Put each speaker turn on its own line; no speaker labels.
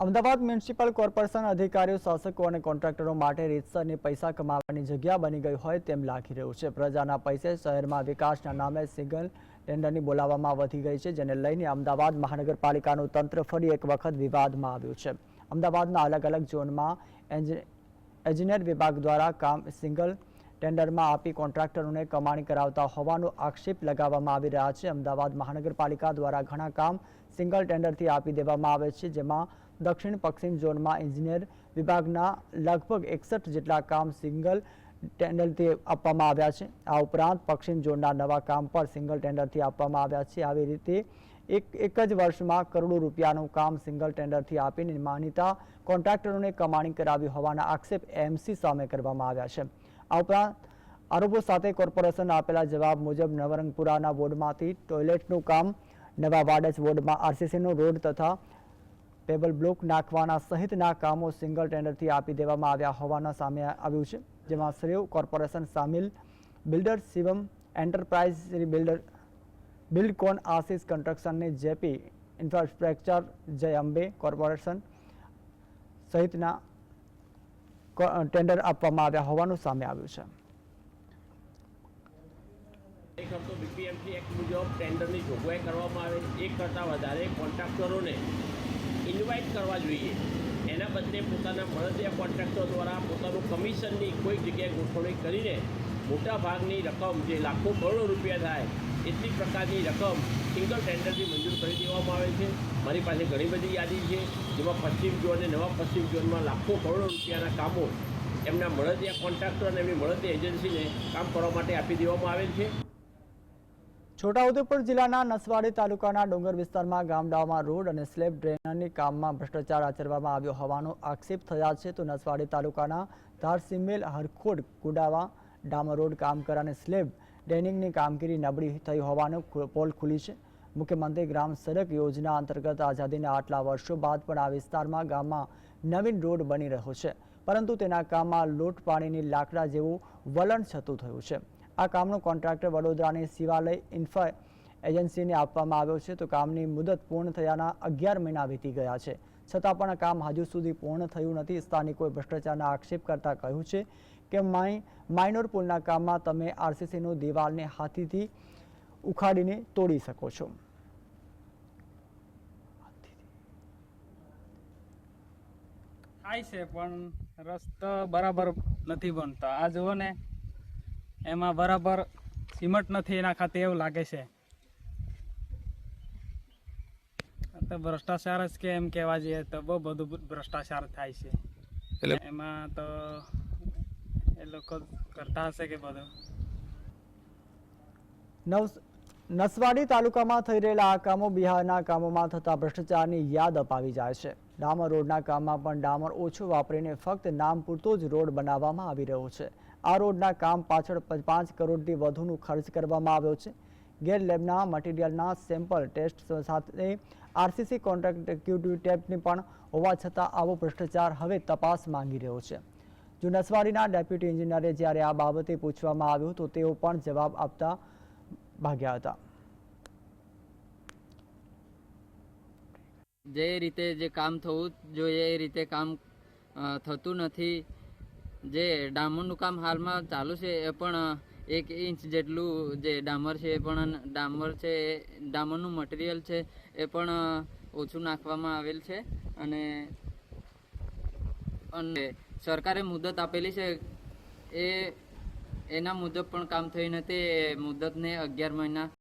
Ahmedabad municipal corporation અધિકારીઓ, શાસકો અને કોન્ટ્રાક્ટરો માટે રીતસરની પૈસા કમાવાની જગ્યા બની ગઈ હોય તેમ લાગી રહ્યું છે. પ્રજાના પૈસે શહેરમાં વિકાસના નામે સિંગલ ટેન્ડરની બોલાવવામાં વધી ગઈ છે, જેને લઈને અમદાવાદ મહાનગરપાલિકાનું તંત્ર ફરી એક વખત વિવાદમાં આવ્યું છે. અમદાવાદના અલગ અલગ ઝોનમાં એન્જ- એન્જિનિયર વિભાગ દ્વારા કામ સિંગલ ટેન્ડરમાં આપી કોન્ટ્રાક્ટરોને કમાણી કરાવતા હોવાનો આક્ષેપ લગાવવામાં આવી રહ્યા છે. અમદાવાદ મહાનગરપાલિકા દ્વારા ઘણા કામ સિંગલ ટેન્ડરથી આપી દેવામાં આવે છે, જેમાં દક્ષિણ પશ્ચિમ ઝોનમાં એન્જિનિયર વિભાગના લગભગ એકસઠ જેટલા કામ સિંગલ ટેન્ડરથી આપવામાં આવ્યા છે. આ ઉપરાંત પશ્ચિમ ઝોનના નવા કામ પર સિંગલ ટેન્ડરથી આપવામાં આવ્યા છે. આવી રીતે એક એક જ વર્ષમાં કરોડો રૂપિયાનું કામ સિંગલ ટેન્ડરથી આપીને માનીતા કોન્ટ્રાક્ટરોને કમાણી કરાવી હોવાના આક્ષેપ એમસી સામે કરવામાં આવ્યા છે. આ ઉપરાંત આરોપો સાથે કોર્પોરેશન આપેલા જવાબ મુજબ નવરંગપુરાના વોર્ડમાંથી ટોયલેટનું કામ, નવા વાડજ વોર્ડમાં આરસીસીનો રોડ તથા પેબલ બ્લોક નાખવાના સહિતના કામો સિંગલ ટેન્ડરથી આપી દેવામાં આવ્યા હોવાના સામે આવ્યું છે, જેમાં શ્રેવ કોર્પોરેશન સામેલ, builder Shivam, enterprise builder Buildcon Ashish કન્સ્ટ્રક્શનને JP, infrastructure Jay Ambe corporation સહિતના ટેન્ડર આપવામાં આવ્યા હોવાનું સામે આવ્યું છે.
ખરેખર તો બીપીએમસી એક્ટ મુજબ ટેન્ડરની જોગવાઈ કરવામાં આવે એક કરતાં વધારે કોન્ટ્રાક્ટરોને ઇન્વાઇટ કરવા જોઈએ. એના બદલે પોતાના મળદિયા કોન્ટ્રાક્ટર દ્વારા પોતાનું કમિશનની કોઈક જગ્યાએ ગોઠવણી કરીને મોટા ભાગની રકમ જે લાખો કરોડો રૂપિયા થાય, એટલી પ્રકારની રકમ સિંગલ ટેન્ડરથી મંજૂર કરી દેવામાં આવે છે. મારી પાસે ઘણી બધી યાદી છે, જેમાં પશ્ચિમ ઝોન અને નવા પશ્ચિમ ઝોનમાં લાખો કરોડો રૂપિયાના કામો એમના મળતિયા કોન્ટ્રાક્ટર અને એમની મળતી એજન્સીને કામ કરવા માટે આપી દેવામાં આવેલ છે.
છોટાઉદેપુર જિલ્લાના નસવાડી તાલુકાના ડુંગર વિસ્તારમાં ગામડાઓમાં રોડ અને સ્લેબ ડ્રેનરની કામમાં ભ્રષ્ટાચાર આચરવામાં આવ્યો હોવાનો આક્ષેપ થયા છે તો નસવાડી તાલુકાના ધારસિમેલ હરખોડ કુડાવા ડામર રોડ કામકર અને સ્લેબ ડ્રેનિંગની કામગીરી નબળી થઈ હોવાનો પોલ ખુલી છે. મુખ્યમંત્રી ગ્રામ સડક યોજના અંતર્ગત આઝાદીના આટલા વર્ષો બાદ પણ આ વિસ્તારમાં ગામમાં નવીન રોડ બની રહ્યો છે. પરંતુ તેના કામમાં લોટ પાણીની લાકડા જેવું વલણ છતું થયું છે. આ કામનો કોન્ટ્રાક્ટર વડોદરાની શિવાલય ઇન્ફા એજન્સીને આપવામાં આવ્યો છે. તો કામની મુદત પૂર્ણ થયાના અગિયાર મહિના વીતી ગયા છે. છતાં પણ કામ હજુ સુધી પૂર્ણ થયું નથી. સ્થાનિકોએ ભ્રષ્ટાચારના આક્ષેપ કરતા કહ્યું છે કે માઇનોર પુલના કામમાં તમે આરસીસીનો દિવાલને હાથીથી ઉખાડીને તોડી શકો છો.
થાય છે, પણ રસ્તો બરાબર નથી બનતો. આ જુઓ ને, એમાં બરાબર સિમેન્ટ નથી, એના ખાતે એવું લાગે છે આ તો ભ્રષ્ટાચાર જ કે એમ કહેવા જઈએ તો બહુ બધું ભ્રષ્ટાચાર થાય છે.
એટલે?
એમાં તો એ લોકો કરતા હશે કે બધું?
નવ નસવાડી તાલુકામાં થઈ રહેલા આ કામો બિહારના કામોમાં થતા ભ્રષ્ટાચારની યાદ અપાવી જાય છે. ડામર રોડના કામમાં પણ ડામર ઓછું વાપરીને ફક્ત નામ પૂરતો જ રોડ બનાવવામાં આવી રહ્યો છે. આ રોડના કામ પાછળ પાંચ કરોડથી વધુનું ખર્ચ કરવામાં આવ્યો છે. ગેર લેબના મટીરિયલના સેમ્પલ ટેસ્ટ સાથે આરસીસી કોન્ટ્રાક્ટ એક્ઝિક્યુટિવ ટેપની પણ હોવા છતાં આવો ભ્રષ્ટાચાર હવે તપાસ માંગી રહ્યો છે. જો નસવાડીના ડેપ્યુટી એન્જિનિયરે જ્યારે આ બાબતે પૂછવામાં આવ્યું તો તેઓ પણ જવાબ આપતા ભાગ્યા હતા.
જે રીતે જે કામ થવું જોઈએ એ રીતે કામ થતું નથી. જે ડામરનું કામ હાલમાં ચાલુ છે એ પણ એક ઇંચ જેટલું જે ડામર છે એ પણ ડામર છે એ ડામરનું મટીરિયલ છે એ પણ ઓછું નાખવામાં આવેલ છે. અને અને, સરકારે મુદત આપેલી છે. એ, એના મુજબ પણ કામ થયું નથી એ મુદતને અગિયાર મહિના